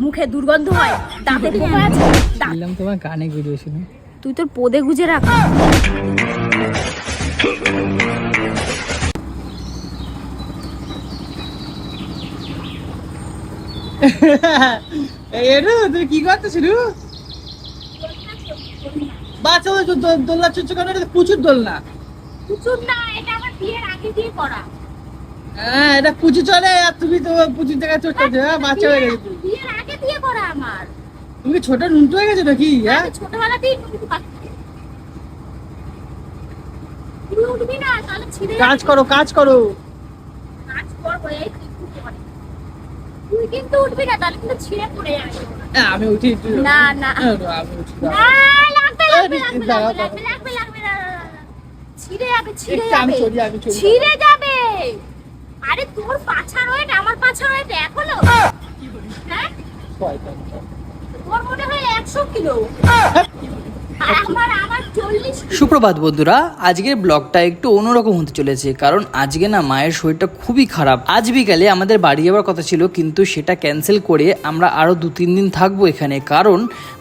মুখে দুর্গন্ধ হয় দাঁতে পোকা আছে দাঁত- দিলাম তোমার কানে গুজেছিল তুই তোর পোদে গুজে রাখ। এরু তুই কি রু বাচ্চা দোল- দোলনা চুচু কেন? এটা প্রচুর দোলনা। প্রচুর না এটা আমার বিয়ের আগে দিয়ে করা। হ্যাঁ এটা চলে আর তুমি তো পুচুর জায়গায় চড়তে হ্যাঁ বাচ্চা হয়ে গেছে। বিয়ের আগে দিয়ে করা আমার। তুমি ছোট নুনটু হয়ে গেছো নাকি? হ্যাঁ আমি ছোটবেলাতেই নুন খাচ্ছি। তুই উঠবি না তাহলে ছিঁড়ে কাজ করো কাজ করো। কাজ করব এই তুই একটু পরে। তুই কিন্তু উঠবি না তাহলে কিন্তু ছিঁড়ে পড়ে যাবে। হ্যাঁ, আমি উঠি না না। আমি উঠি না। লাগবে লাগবে লাগবে লাগবে লাগবে লাগবে না, না, না, না। ছিঁড়ে যাবে। ছিঁড়ে যাবে। ছিঁড়ে যাবে। আরে তোর পাছা ওয়েট আমার পাছা ওয়েট এক হলো? হ্যাঁ। তোর মনে হয় একশো কিলো? আর আমার আমার সুপ্রভাত বন্ধুরা, আজকের ব্লগটা একটু অন্যরকম হতে চলেছে, কারণ আজকে না মায়ের শরীরটা খুবই খারাপ। আজ বিকালে আমাদের বাড়ি যাওয়ার কথা ছিল, কিন্তু সেটা ক্যান্সেল করে আমরা আরও দু তিন দিন থাকব এখানে, কারণ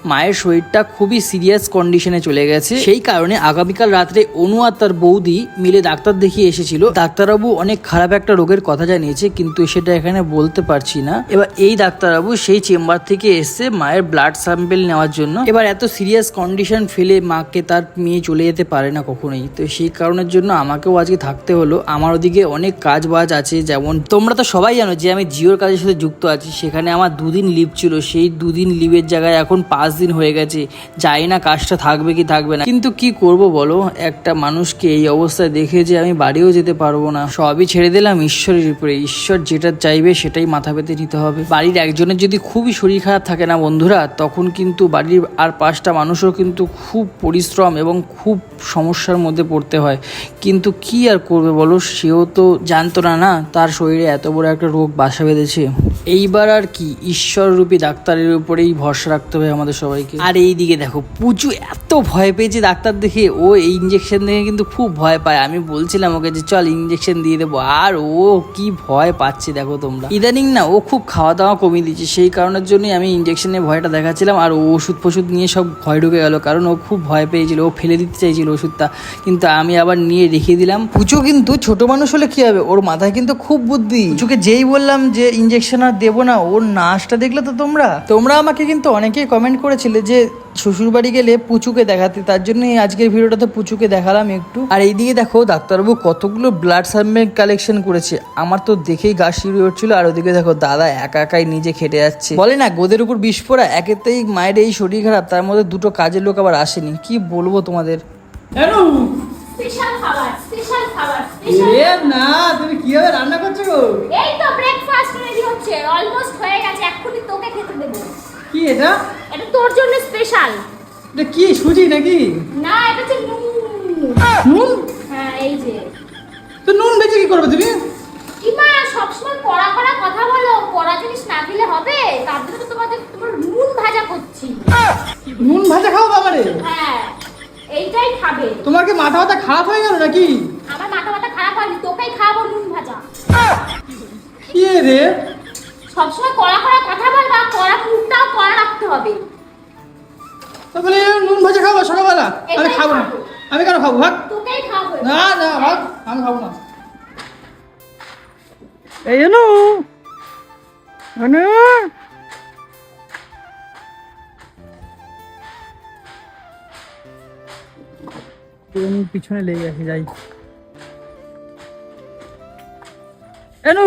মায়ের শরীরটা খুবই সিরিয়াস কন্ডিশনে চলে গেছে। সেই কারণে আগামীকাল রাত্রে অনু আর তার বৌদি মিলে ডাক্তার দেখিয়ে এসেছিল। ডাক্তারবাবু অনেক খারাপ একটা রোগের কথা জানিয়েছে, কিন্তু সেটা এখানে বলতে পারছি না। এবার এই ডাক্তারবাবু সেই চেম্বার থেকে এসে মায়ের ব্লাড স্যাম্পেল নেওয়ার জন্য এবার এত সিরিয়াস কন্ডিশন ফেলে মাকে তার মেয়ে চলে যেতে পারে না কখনোই। তো সেই কারণের জন্য আমাকেও আজকে থাকতে হলো। আমার ওদিকে অনেক কাজ বাজ আছে, যেমন তোমরা তো সবাই জানো যে আমি জিওর কাজের সাথে যুক্ত আছি। সেখানে আমার দুদিন লিভ ছিল। সেই দুদিন লিভের জায়গায় এখন পাঁচ দিন হয়ে গেছে। জানি না কাজটা থাকবে কি থাকবে না। কিন্তু কি করব বলো? একটা মানুষকে এই অবস্থায় দেখে যে আমি বাড়িও যেতে পারব না। সবই ছেড়ে দিলাম ঈশ্বরের উপরে। ঈশ্বর যেটা চাইবে সেটাই মাথা পেতে নিতে হবে। বাড়ির একজনের যদি খুবই শরীর খারাপ থাকে না বন্ধুরা, তখন কিন্তু বাড়ির আর পাঁচটা মানুষও কিন্তু খুব পরিশ্রম। এবং খুব সমস্যার মধ্যে পড়তে হয়। কিন্তু কি আর করবে বলো? সেও তো জানতো না না? তার শরীরে এত বড় একটা রোগ বাসা বেঁধেছে। এইবার আর কি? ঈশ্বররূপী ডাক্তারের উপরেই ভরসা রাখতে হবে আমাদের সবাইকে। আর এই দিকে দেখো পুচু এত ভয় পেয়েছে ডাক্তার দেখে। ও এই ইঞ্জেকশন দেখে কিন্তু খুব ভয় পায়। আমি বলছিলাম ওকে যে, চল ইঞ্জেকশন দিয়ে দেবো। আর ও কি ভয় পাচ্ছে দেখো তোমরা। ইদানিং না, ও খুব খাওয়া দাওয়া কমিয়ে দিচ্ছে। সেই কারণের জন্যই আমি ইঞ্জেকশনের ভয়টা দেখাচ্ছিলাম। আর ও ওষুধ ফষুধ নিয়ে সব ভয় ঢুকে গেল। কারণ ও খুব ভয় পেয়েছিল। ও ফেলে দিতে চাইছিল ওষুধটা। কিন্তু আমি আবার নিয়ে রেখে দিলাম। পুচু কিন্তু ছোট মানুষ হলে কি হবে? ওর মাথায় কিন্তু খুব বুদ্ধি। পুচুকে যেই বললাম যে ইঞ্জেকশন আর দেবো না, ওর নাচটা দেখলে তো তোমরা? তোমরা আমাকে কিন্তু অনেকেই কমেন্ট করেছিলে যে শ্বশুর বাড়ি গেলে পুচুকে দেখাতে তার জন্য আজকের ভিডিওটাতে পুচুকে দেখালাম একটু। আর এইদিকে দেখো ডাক্তারবাবু কতগুলো ব্লাড স্যাম্পেল কালেকশন করেছে। আমার তো দেখেই গা শিউরে উঠছিল আর ওদিকে দেখো দাদা একা একাই নিজে খেটে যাচ্ছে। বলে না গোদের উপর বিষ পড়া একেতেই মায়ের এই শরীর খারাপ তার মধ্যে দুটো কাজের লোক আবার আসেনি। কি বলব তোমাদের? এরু স্পেশাল খাবার স্পেশাল খাবার না তুমি কীভাবে রান্না করছ গো? এই তো ব্রেকফাস্ট রেডি হচ্ছে অলমোস্ট হয়ে গেছে এক্ষুনি তোকে খেতে দেবো। কি এটা? এটা তোর জন্য স্পেশাল এটা কি সুজি নাকি? না এটা হচ্ছে নুন। নুন? হ্যাঁ এই যে। তো নুন বেঁচে কি করবে তুমি? ইমা সবসময় কড়া কড়া কথা বলো। কড়া জিনিস না দিলে হবে? তার জন্য তো তোমাদের তোমার নুন ভাজা করছি। নুন ভাজা খাও বাবারে? হ্যাঁ এইটাই খাবে। তোমার কি মাথা মাথা খারাপ হয়ে গেল নাকি? আমার মাথা মাথা খারাপ হয়নি তোকেই খাব নুন ভাজা। কি রে? সবসময় কড়া কড়া কথা মুখটাও রাখতে হবে। তাহলে নুন ভাজা খাব সকালবেলা? আমি খাব না। আমি কেন খাব ভাগ? তোকেই খাব। না না ভাগ আমি খাব না। এই অনু পিছনে লেগে গেছে যাই। এনু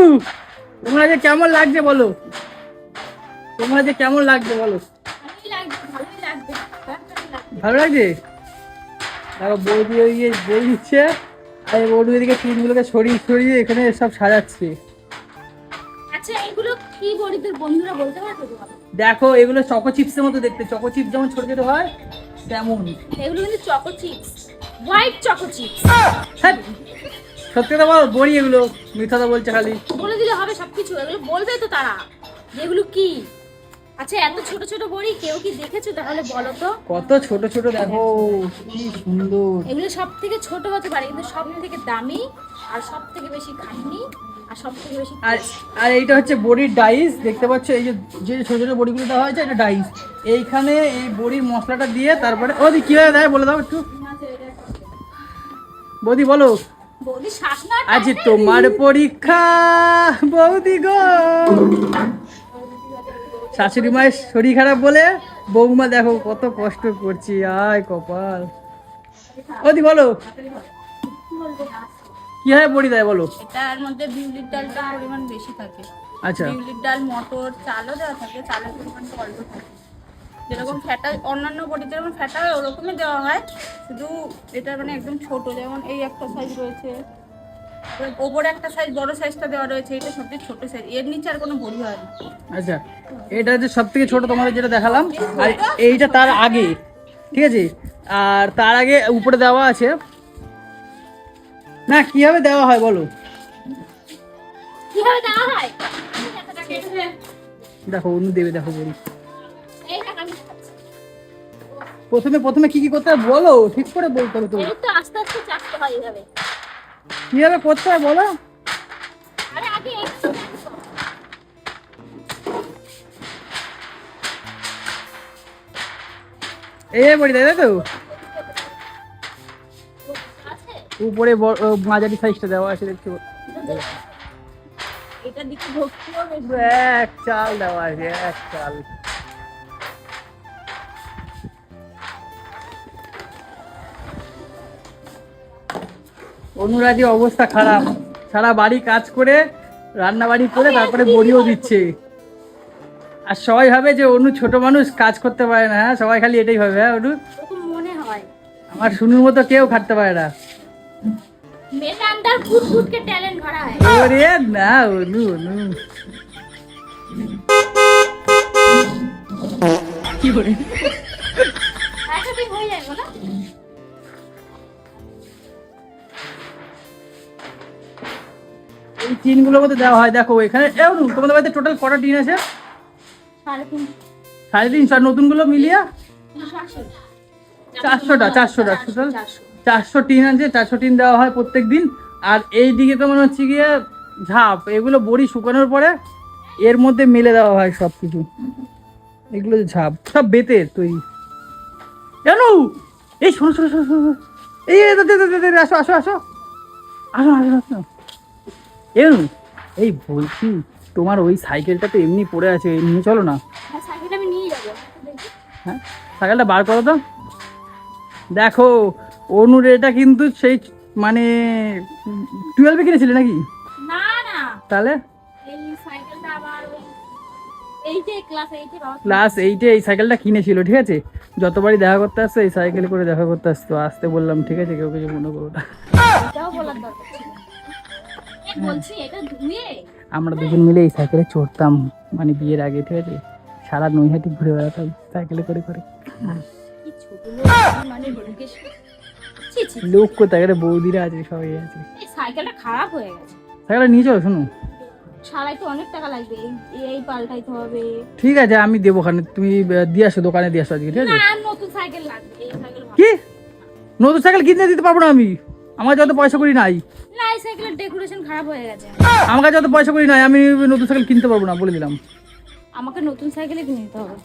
তোমরা যে কেমন লাগছে বলো? তোমরা যে কেমন বলো? লাগবে লাগবে। ভালো লাগছে? দেখো বৌদি ওইদিকে বই দিচ্ছে আর বৌদি ওইদিকে টিনগুলোকে ছড়িয়ে ছড়িয়ে এখানে সব সাজাচ্ছে। আচ্ছা এগুলো কি বলি তোর বন্ধুরা বলতে পারবে দেখো এগুলো চকো চিপসের মতো দেখতে। চকো চিপস যেমন ছোট ছোট হয় তেমন। এগুলো কিন্তু choco chips. White choco chips. হ্যাঁ সত্যি কথা বল বড়ি এগুলো মিথ্যা তো বলছে খালি। বলে দিলে হবে সবকিছু। এগুলো বলবে তো তারা এগুলো কি? আচ্ছা এত ছোট ছোট বড়ি কেউ কি দেখেছ? তাহলে বলো তো। কত ছোট ছোট দেখো কি সুন্দর। এগুলো সব থেকে ছোট হতে পারে কিন্তু সব থেকে দামি আর সব থেকে বেশি খাটনি আর সব থেকে বেশি আর আর এইটা হচ্ছে বড়ির ডাইস দেখতে পাচ্ছ এই যে যে ছোট ছোট বড়িগুলো দেওয়া হয়েছে এটা ডাইস। এইখানে এই বড়ির মশলাটা দিয়ে তারপরে ওদি কীভাবে দেয় বলে দাও একটু। বৌদি বলো। আজ তোমার পরীক্ষা বৌদি গো। শাশুড়ি মায়ের শরীর খারাপ বলে বৌমা দেখো কত কষ্ট করছি আয় কপাল। ওদি বলো। কীভাবে বড়ি দেয় বলো? এটার মধ্যে বিউলির ডালটা পরিমাণ বেশি থাকে। আচ্ছা। বিউলির ডাল মটর চালও দেওয়া থাকে চালের পরিমাণটা অল্প থাকে। যেরকম ফ্যাটা অন্যান্য বড়িতে যেমন ফ্যাটা ওরকমই দেওয়া হয় শুধু এটা মানে একদম ছোট যেমন এই একটা সাইজ রয়েছে। ওপরে একটা সাইজ বড় সাইজটা দেওয়া রয়েছে এটা সবচেয়ে ছোট সাইজ এর নিচে আর কোনো বড়ি হয় না। আচ্ছা এটা হচ্ছে সব থেকে ছোট তোমাদের যেটা দেখালাম। আর এইটা তার আগে ঠিক আছে? আর তার আগে উপরে দেওয়া আছে। না কীভাবে দেওয়া হয় বলো? কীভাবে দেওয়া হয়? দেখো অন্য দেবে দেখো বলি। প্রথমে প্রথমে কি কি করতে হবে? বলো ঠিক করে বলতে হবে তো। আস্তে আস্তে চাষতে হয় এভাবে। কীভাবে করতে হয় বলো। এই বড়ি তাই তো? উপরে মাঝারি সাইজটা দেওয়া আছে দেখতে পাচ্ছ। এটা দিকে এক চাল দেওয়া আছে এক চাল। অনুরাগের অবস্থা খারাপ। সারা বাড়ি কাজ করে রান্না বাড়ি করে তারপরে বড়িও দিচ্ছে। আর সবাই ভাবে যে অনু ছোট মানুষ কাজ করতে পারে না হ্যাঁ? সবাই খালি এটাই ভাবে হ্যাঁ অনু? মনে হয়। আমার শুনুর মতো কেউ খাটতে পারে না। মেয়েটা আন্ডার ফুট ফুটকে ট্যালেন্ট ভরা হয়। ওরে না অনু অনু। কি করে একটা দিন হয়ে যাবে না এই টিনগুলোর মধ্যে দেওয়া হয় দেখো এখানে তোমাদের বাড়িতে টোটাল কটা টিন আছে? সাড়ে তিনশো আর নতুনগুলো মিলিয়ে? চারশোটা চারশোটা টোটাল চারশো। টিন আছে চারশো টিন দেওয়া হয় প্রত্যেক দিন। আর এই দিকে তো মনে হচ্ছে গিয়ে ঝাপ এগুলো বড়ি শুকানোর পরে এর মধ্যে মেলে দেওয়া হয় সব কিছু এগুলো যে ঝাপ সব বেতের তৈরি। জানো এই শোনো শোনো শোনো শোনো এই আসো আসো আসো। আসো আসো আসো। এই এই বলছি তোমার ওই সাইকেলটা তো এমনি পড়ে আছে এমনি চলো না। হ্যাঁ আমি নিয়ে যাব। হ্যাঁ সাইকেলটা বার করো তো। দেখো অনুর এটা কিন্তু সেই মানে টুয়েলভে কিনেছিলে নাকি? না না। তাহলে? এই সাইকেলটা আবার ক্লাস এইটে ক্লাস এইটে এই সাইকেলটা কিনেছিল ঠিক আছে? যতবারই দেখা করতে আসতো এই সাইকেল করে দেখা করতে আসতো আসতে বললাম ঠিক আছে? কেউ কিছু মনে করো না। আমরা দুজন মিলে এই সাইকেলে চড়তাম মানে বিয়ের আগে ঠিক আছে? সারা নৈহাটি ঘুরে বেড়াতাম সাইকেলে করে করে। লোক মানে লোক কোথায়? বৌদিরা আছে সবাই আছে। সাইকেলটা খারাপ হয়ে গেছে। সাইকেলটা নিয়ে চলো শোনো। সারাই অনেক টাকা লাগবে এই এই পাল্টাইতে হবে। ঠিক আছে আমি দেবো ওখানে। তুমি দিয়ে আসো দোকানে দিয়ে আসো আজকে ঠিক আছে? নতুন সাইকেল লাগবে কি? নতুন সাইকেল কিনে দিতে পারব না আমি? আমার যত পয়সা করি নাই। না এই সাইকেলের ডেকোরেশন খারাপ হয়ে গেছে। আমার কাছে যত পয়সা করি নাই আমি নতুন সাইকেল কিনতে পারব না বলে দিলাম। আমাকে নতুন সাইকেলে কিনে নিতে হবে।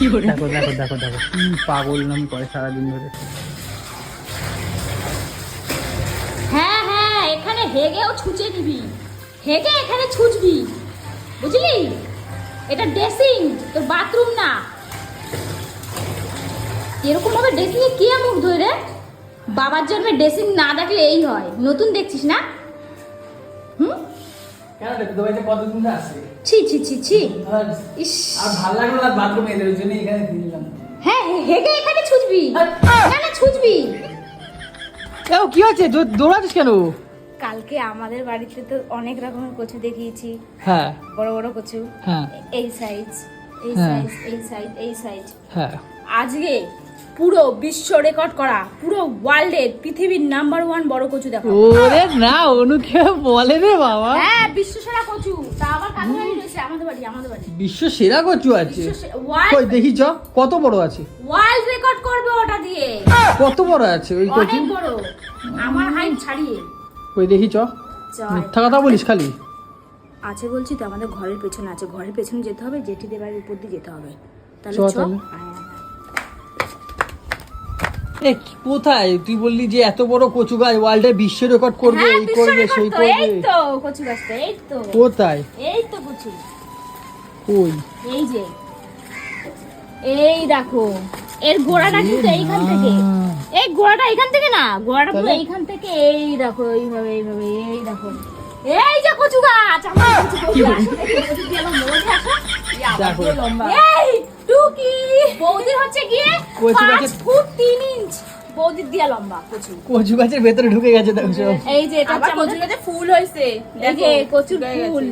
দেখো দেখো দেখো দেখো কি পাগল নাম করে সারাদিন ধরে। হ্যাঁ হ্যাঁ এখানে হেগেও ছুঁচে নিবি হেগে এখানে ছুঁচবি। বুঝলি? এটা ড্রেসিং তোর বাথরুম না। এরকম ভাবে ড্রেসিং এ কে মুখ ধরে রে? বাবার জন্মে ড্রেসিং না দেখলে এই হয়। নতুন দেখছিস না? হুম? ছি ছি ছি ছি। ইস। আর ভালো লাগল না বাথরুমে এদের জন্য এখানে দিলাম। হ্যাঁ হে- হেগে এখানে ছুঁচবি। না না ছুঁচবি। এও কি হচ্ছে? দৌড়াচ্ছিস কেন? কালকে আমাদের বাড়িতে তো অনেক রকমের কচু দেখিয়েছি। হ্যাঁ। বড় বড় কচু। হ্যাঁ। এই সাইজ এই হ্যাঁ। সাইজ এই সাইজ এই সাইজ হ্যাঁ। আজকে পুরো বিশ্ব রেকর্ড করা পুরো ওয়ার্ল্ডের পৃথিবীর নাম্বার ওয়ান বড় কচু দেখো। ওরে না অনুকে বলে রে বাবা। হ্যাঁ বিশ্ব সেরা কচু। তা আবার কাছে বাড়ি রয়েছে আমাদের বাড়ি আমাদের বাড়ি। বিশ্ব সেরা কচু আছে। কই দেখি চ কত বড় আছে? ওয়ার্ল্ড রেকর্ড করবে ওটা দিয়ে। কত বড় আছে ওই কচু? অনেক বড়। আমার হাইট ছাড়িয়ে। ওই দেখি চ। মিথ্যা কথা বলিস খালি। আছে বলছি তো আমাদের ঘরের পেছনে আছে। ঘরের পেছনে যেতে হবে জেঠিদের বাড়ির উপর দিয়ে যেতে হবে। তাহলে চ কোথায়? তুই বললি যে এত বড় কচু গাছ ওয়ার্ল্ডে বিশ্ব রেকর্ড করবে হ্যাঁ, এই করবে সেই করবে। এই তো কচু গাছটা এই তো। কোথায়? এই তো কচু। কই? এই যে। এই দেখো এর গোড়াটা কিন্তু এইখান থেকে। এই গোড়াটা এইখান থেকে না গোড়াটা পুরো এইখান থেকে এই দেখো এইভাবে এইভাবে এই দেখো। এই যে কচু গাছ আমার কচু দেখো। এই বৌদির হচ্ছে গিয়ে কচু গাছের- ফুট তিন ইঞ্চ। বৌদির দিয়া লম্বা কচু। কচু গাছের ভেতরে ঢুকে গেছে দেখো সব। এই যে এটা হচ্ছে কচু গাছে ফুল হয়েছে। এই যে কচুর ফুল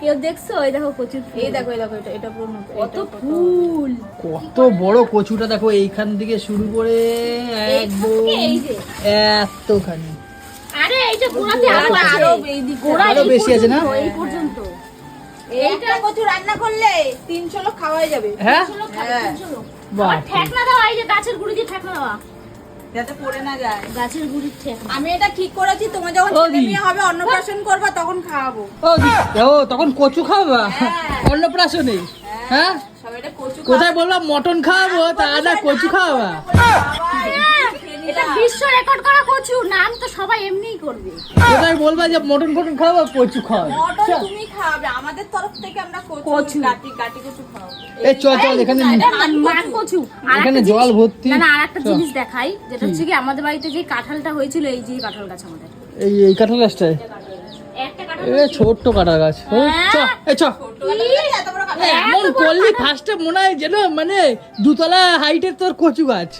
কেউ দেখছ? এই দেখো কচুর ফুল। এই দেখো এই দেখো এটা এটা পুরো কত ফুল। কত বড় কচুটা দেখো এইখান থেকে শুরু করে একদম থেকে এই যে। এতখানি। আরে এইটা গোড়াতে আরও বেশি। আছে। না? এই পর্যন্ত। এইটা কচু রান্না করলে তিনশো লোক খাওয়াই যাবে। হ্যাঁ? তিনশো লোক খাবে, হ্যাঁ। ঠেকনা দেওয়া এই যে গাছের গুড়ি দিয়ে ঠেকনা দেওয়া। যাতে পড়ে না যায়। গাছের গুড়ির আমি এটা ঠিক করেছি তোমার যখন ছেলে মেয়ে হবে অন্নপ্রাশন করবা তখন খাওয়াবো। ও দি- ও তখন কচু খাওয়াবা? হ্যাঁ। অন্নপ্রাশনে? হ্যাঁ। সবাই এটা কচু কোথায় বললাম মটন খাওয়াবো তা আদা কচু খাওয়াবা? এটা বিশ্ব রেকর্ড করা কচু নাম তো সবাই এমনিই করবে। কোথায় বলবা যে মটন ফটন খাওয়াবো? কচু খাওয়াবে। মটন তুমি খাওয়াবে আমাদের তরফ থেকে আমরা কচু গাটি গাটি কচু খাওয়াবো। এই চল চল এখানে মান- কচু। এখানে জল ভর্তি। না না আর জিনিস দেখাই যেটা হচ্ছে কি আমাদের বাড়িতে যে কাঁঠালটা হয়েছিল এই যে কাঁঠাল গাছ আমাদের। এই এই কাঁঠাল গাছটায়? একটা কাঁঠাল ছোট্ট কাঁঠাল গাছ। চ। এমন করলি ফার্স্টে মনে হয় যেন মানে দুতলা হাইটের তোর কচু গাছ।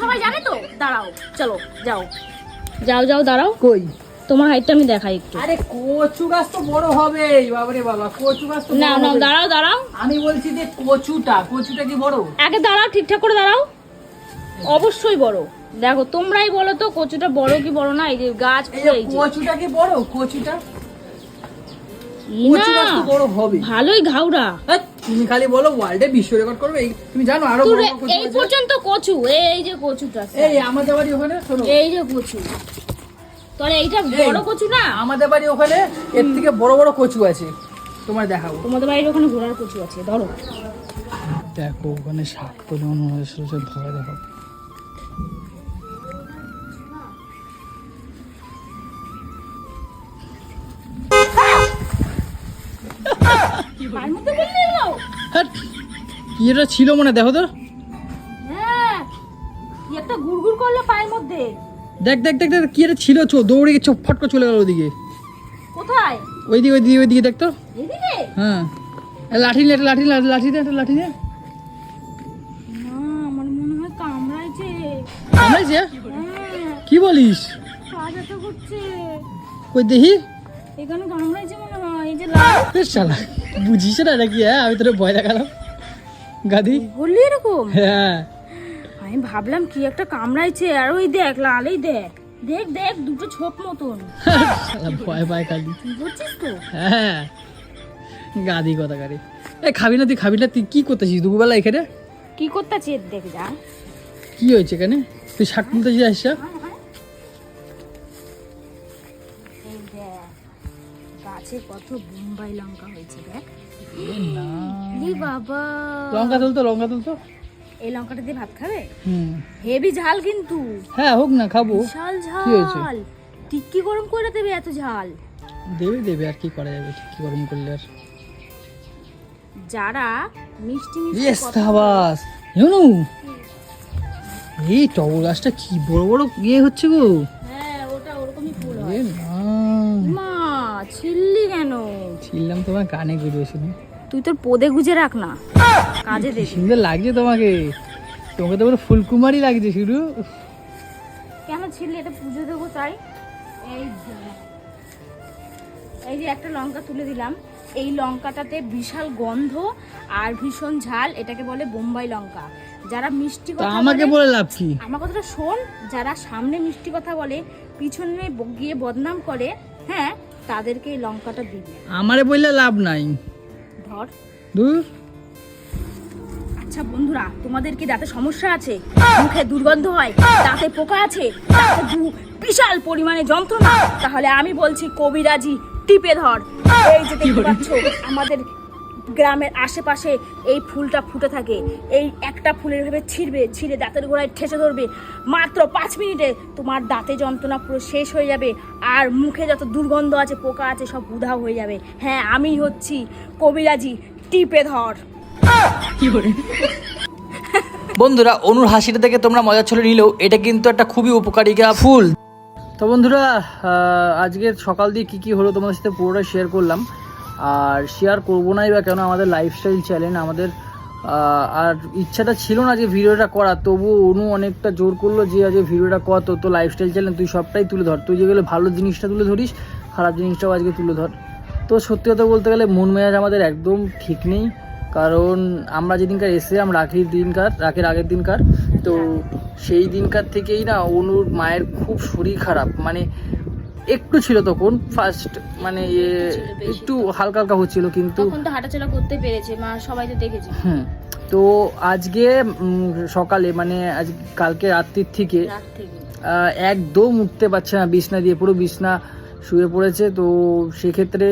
সবাই জানে তো? দাঁড়াও চলো যাও। যাও যাও দাঁড়াও। কই? তোমার হাইটটা আমি দেখাই একটু। আরে কচু গাছ তো বড় হবে বাবারে বাবা কচু গাছ তো না না দাঁড়াও দাঁড়াও। আমি বলছি যে কচুটা কচুটা কি বড়? আগে দাঁড়াও ঠিকঠাক করে দাঁড়াও। অবশ্যই বড়। দেখো তোমরাই বলো তো কচুটা বড় কি বড় না? এই যে গাছ কচুটা কি বড়? কচুটা? বড় হবে। ভালোই ঘাউরা হ্যাঁ, তুমি খালি বলো ওয়ার্ল্ডে বিশ্ব রেকর্ড করবে এই- তুমি জানো আরও তোর বড় বড় কচু এই পর্যন্ত কচু এই যে কচুটা এই আমাদের বাড়ি ওখানে শোনো। এই যে কচু। তাহলে এইটা বড় কচু না? আমাদের বাড়ি ওখানে এর থেকে বড় বড় কচু আছে। তোমার দেখাবো। তোমাদের বাড়ির ওখানে ঘোড়ার কচু আছে ধরো। দেখো ওখানে শাক তো যেমন ধরে দেখো। কি এটা ছিল মনে হয়, দেখো তো। হ্যাঁ একটা গুড়গুড় করল পায়ের মধ্যে। দেখ দেখ দেখ দেখ কি এটা ছিল চো দৌড়ে চোখ ফট করে চলে গেল ওদিকে কোথায়? ওই দিকে ওই দিকে ওই দিকে দেখতো এদিকে? হ্যাঁ। লাঠি নে লাঠি লাঠি নে লাঠি নে। আমার মনে হয় কামড়াইছে। কামড়াইছে? হ্যাঁ। কি বলিস? করছে। কই দেখি। এখানে কামড়াইছে হয় বুঝিস না নাকি হ্যাঁ আমি তোর ভয় দেখালাম। গাদি বললি এরকম? হ্যাঁ। আমি ভাবলাম কি একটা কামড়াইছে আর ওই দেখ লালই দেখ। দেখ দেখ দুটো ছোপ মতন। শালা ভয় পায় খালি। বুঝছিস তো? হ্যাঁ। গাদি কথা গাড়ি এ খাবি না তুই খাবি না তুই কি করতেছিস দুপুরবেলা এখানে? কি করতেছিস দেখ যা। কি হয়েছে এখানে? তুই শাক তুলতেছিস আসছা গাছে কত বোম্বাই লঙ্কা হয়েছে দেখ। বাবা। লঙ্কা তুলতো লঙ্কা তুলতো এই লঙ্কাটা দিয়ে ভাত খাবে? হেভি ঝাল কিন্তু। হ্যাঁ হোক না খাব। হয়েছে? ঝাল। টিক্কি গরম করে দেবে এত ঝাল? দেবে দেবে আর কি করা যাবে? ঠিক কি গরম করলে আর। যারা মিষ্টি মিষ্টি ইয়েস জানো এই টগর গাছটা কি বড় বড় ইয়ে হচ্ছে গো। হ্যাঁ ওটা ওরকমই ফুল হয় না মা ছিল্লি কেন ছিললাম তোমার কানে গুজে শুনে। তুই তোর পোদে গুজে রাখ না। কাজে দেবে সুন্দর লাগছে তোমাকে। তোমাকে তো পুরো ফুলকুমারি লাগছে শুরু। কেন ছিললি এটা পুজো দেবো তাই। এই যে এই যে একটা লঙ্কা তুলে দিলাম। এই লঙ্কাটাতে বিশাল গন্ধ আর ভীষণ ঝাল এটাকে বলে বোম্বাই লঙ্কা। যারা মিষ্টি কথা আমাকে বলে- বলে লাভ কি? আমার কথাটা শোন যারা সামনে মিষ্টি কথা বলে পিছনে গিয়ে বদনাম করে হ্যাঁ তাদেরকে এই লঙ্কাটা দিবি আমারে বললে লাভ নাই। ধর। দূর। আচ্ছা বন্ধুরা তোমাদের কি দাঁতে সমস্যা আছে? মুখে দুর্গন্ধ হয় দাঁতে পোকা আছে দাঁতে বিশাল পরিমাণে যন্ত্রণা। তাহলে আমি বলছি কবিরাজি টিপে ধর। এই যে দেখতে পাচ্ছ আমাদের গ্রামের আশেপাশে এই ফুলটা ফুটে থাকে। এই একটা ফুলের ভাবে ছিঁড়বে ছিঁড়ে দাঁতের গোড়ায় ঠেসে ধরবে। মাত্র পাঁচ মিনিটে তোমার দাঁতে যন্ত্রণা পুরো শেষ হয়ে যাবে। আর মুখে যত দুর্গন্ধ আছে পোকা আছে সব উধাও হয়ে যাবে। হ্যাঁ আমি হচ্ছি কবিরাজি টিপে ধর। বন্ধুরা অনুর হাসিটা দেখে তোমরা মজা ছলে নিলেও এটা কিন্তু একটা খুবই উপকারিকা ফুল। তো বন্ধুরা আহ, আজকে সকাল দিয়ে কী কী হলো তোমাদের সাথে পুরোটা শেয়ার করলাম। আর শেয়ার করব নাই বা কেন আমাদের লাইফস্টাইল চ্যানেল আমাদের আর ইচ্ছাটা ছিল না যে ভিডিওটা করা তবুও অনু অনেকটা জোর করল যে আজকে ভিডিওটা কর, তো লাইফস্টাইল চ্যানেল তুই সবটাই তুলে ধর। তুই যেগুলো ভালো জিনিসটা তুলে ধরিস, খারাপ জিনিসটাও আজকে তুলে ধর। তো সত্যি কথা বলতে গেলে মন মেজাজ আমাদের একদম ঠিক নেই, কারণ আমরা যেদিনকার এসেছিলাম, রাখির দিনকার, রাখির আগের দিনকার, তো সেই দিনকার থেকেই না অনুর মায়ের খুব শরীর খারাপ। মানে একটু ছিল তখন ফার্স্ট মানে ইয়ে একটু হালকা হালকা হচ্ছিল কিন্তু। তখন তো হাঁটাচলা করতে পেরেছে মা সবাই তো দেখেছে। হুম তো আজকে সকালে মানে আজ কালকে রাত্রির থেকে একদম উঠতে পারছে না বিছনা দিয়ে পুরো বিছনা শুয়ে পড়েছে তো সেক্ষেত্রে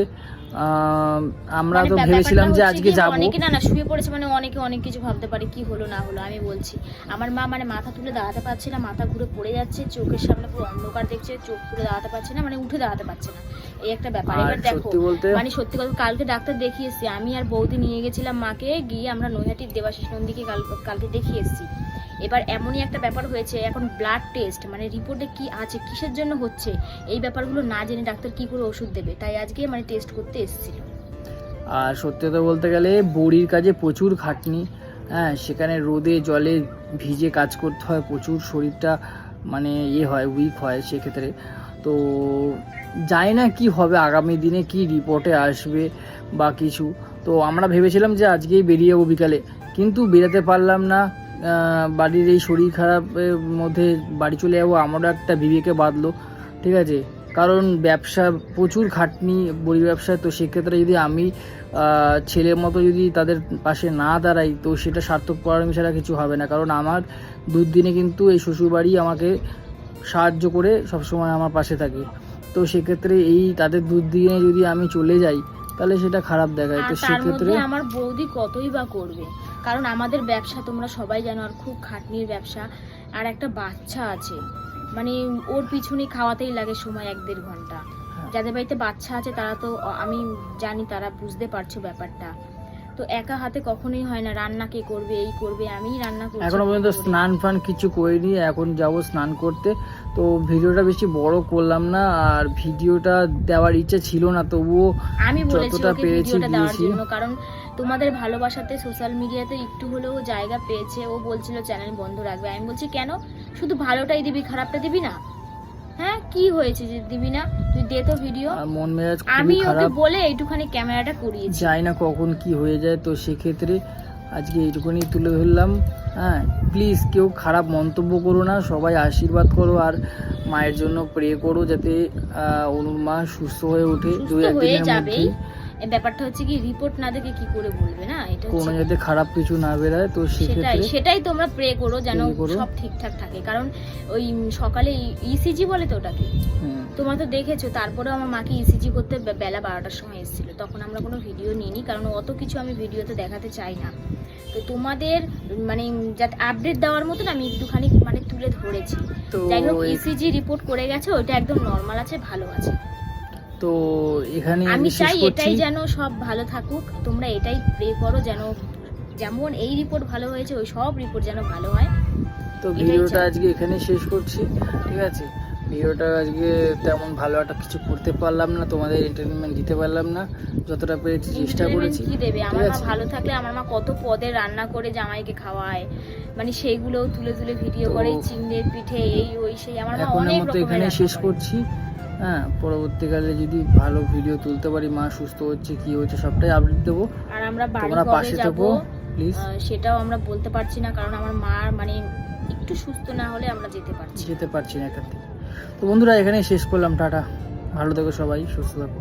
আমরা মানে তো ভেবেছিলাম যে আজকে যাব। অনেকে না না শুয়ে পড়েছে মানে অনেকে অনেক কিছু ভাবতে পারে কি হলো না হলো আমি বলছি। আমার মা মানে মাথা তুলে দাঁড়াতে পারছে না মাথা ঘুরে পড়ে যাচ্ছে চোখের সামনে পুরো অন্ধকার দেখছে চোখ তুলে দাঁড়াতে পারছে না মানে উঠে দাঁড়াতে পারছে না। এই একটা ব্যাপার। এবার দেখো মানে সত্যি কথা কালকে ডাক্তার দেখিয়ে এসেছি আমি আর বৌদি নিয়ে গেছিলাম মাকে গিয়ে আমরা নৈহাটির দেবাশিস নন্দীকে কালকে দেখিয়ে এসেছি। এবার এমনই একটা ব্যাপার হয়েছে, এখন ব্লাড টেস্ট মানে রিপোর্টে কি আছে, কিসের জন্য হচ্ছে? এই ব্যাপারগুলো না জেনে ডাক্তার কি করে ওষুধ দেবে? তাই আজকে মানে টেস্ট করতে এসেছিল। আর সত্যি কথা বলতে গেলে বড়ির কাজে প্রচুর খাটনি। হ্যাঁ সেখানে রোদে, জলে ভিজে কাজ করতে হয়, প্রচুর শরীরটা মানে ইয়ে হয় উইক হয় সেক্ষেত্রে। তো জানি না কি হবে, আগামী দিনে কি রিপোর্টে আসবে বা কিছু। তো আমরা ভেবেছিলাম যে আজকেই বেরিয়ে যাব বিকালে, কিন্তু বেরোতে পারলাম না। বাড়ির এই শরীর খারাপের মধ্যে বাড়ি চলে যাব আমারও একটা বিবেকে বাঁধলো ঠিক আছে? কারণ ব্যবসা প্রচুর খাটনি বড়ি ব্যবসায় তো সেক্ষেত্রে যদি আমি ছেলের মতো যদি তাদের পাশে না দাঁড়াই তো সেটা সার্থক করার ছাড়া কিছু হবে না। কারণ আমার দুদিনে কিন্তু এই শ্বশুরবাড়ি আমাকে সাহায্য করে সবসময় আমার পাশে থাকে। তো সেক্ষেত্রে এই তাদের দুদিনে যদি আমি চলে যাই তাহলে সেটা খারাপ দেখায়। তো সেক্ষেত্রে আমার বৌদি কতই বা করবে? কারণ আমাদের ব্যবসা তোমরা সবাই জানো আর খুব খাটনির ব্যবসা। আর একটা বাচ্চা আছে। মানে ওর পিছনে খাওয়াতেই লাগে সময় এক দেড় ঘণ্টা। যাদের বাড়িতে বাচ্চা আছে তারা তো আমি জানি তারা বুঝতে পারছ ব্যাপারটা। তো একা হাতে কখনোই হয় না রান্না কে করবে এই করবে আমিই রান্না করছি এখনও পর্যন্ত স্নান ফান কিছু করিনি এখন যাব স্নান করতে। তো ভিডিওটা বেশি বড় করলাম না আর ভিডিওটা দেওয়ার ইচ্ছে ছিল না তবুও আমি বলেছি পেরেছি ভিডিওটা দেওয়ার জন্য কারণ তোমাদের ভালোবাসাতে সোশ্যাল মিডিয়াতে একটু হলেও জায়গা পেয়েছে। ও বলছিল চ্যানেল বন্ধ রাখবে। আমি বলছি কেন? শুধু ভালোটাই দিবি খারাপটা দিবি না? হ্যাঁ কি হয়েছে যে দিবি না? তুই দে তো ভিডিও মন মেজাজ আমি ওকে বলে এইটুখানি ক্যামেরাটা করিয়েছি। যাই না কখন কি হয়ে যায় তো সেক্ষেত্রে আজকে এইটুকুনি তুলে ধরলাম। হ্যাঁ প্লিজ কেউ খারাপ মন্তব্য করো না সবাই আশীর্বাদ করো আর মায়ের জন্য প্রে করো যাতে অনুর মা সুস্থ হয়ে ওঠে। দুই একদিনের এই ব্যাপারটা হচ্ছে কি রিপোর্ট না দেখে কি করে বলবে না? এটা কোনো যাতে খারাপ কিছু না বেরোয় তো সেটাই সেটাই তোমরা প্রে করো যেন সব ঠিকঠাক থাকে। কারণ ওই সকালে ইসিজি বলে তো ওটাকে? তোমরা তো দেখেছ তারপরেও আমার মাকে ইসিজি করতে বেলা বারোটার সময় এসেছিল। তখন আমরা কোনো ভিডিও নিইনি কারণ অত কিছু আমি ভিডিওতে দেখাতে চাই না। তো তোমাদের মানে যাতে আপডেট দেওয়ার মতন আমি একটুখানি মানে তুলে ধরেছি। যাই হোক ইসিজি রিপোর্ট করে গেছে ওইটা একদম নর্মাল আছে ভালো আছে। তো এখানে আমি চাই এটাই যেন সব ভালো থাকুক। তোমরা এটাই প্রে করো যেন যেমন এই রিপোর্ট ভালো হয়েছে ওই সব রিপোর্ট যেন ভালো হয়। তো ভিডিওটা আজকে এখানে শেষ করছি ঠিক আছে? ভিডিওটা আজকে তেমন ভালো একটা কিছু করতে পারলাম না তোমাদের এন্টারটেনমেন্ট দিতে পারলাম না যতটা পেরেছি চেষ্টা করেছি কি দেবে? আমার মা ভালো থাকলে আমার মা কত পদে রান্না করে জামাইকে খাওয়ায় মানে সেইগুলোও তুলে তুলে ভিডিও করে চিংড়ির পিঠে এই ওই সেই আমার মা অনেক রকমের এখানে শেষ করছি। হ্যাঁ পরবর্তীকালে যদি ভালো ভিডিও তুলতে পারি মা সুস্থ হচ্ছে কি হচ্ছে সবটাই আপডেট দেবো। আর আমরা তোমরা পাশে যাব থেকো প্লিজ সেটাও আমরা বলতে পারছি না কারণ আমার মার মানে একটু সুস্থ না হলে আমরা যেতে পারছি যেতে পারছি না এখান থেকে। তো বন্ধুরা এখানে শেষ করলাম টাটা। ভালো থেকো সবাই সুস্থ থাকো।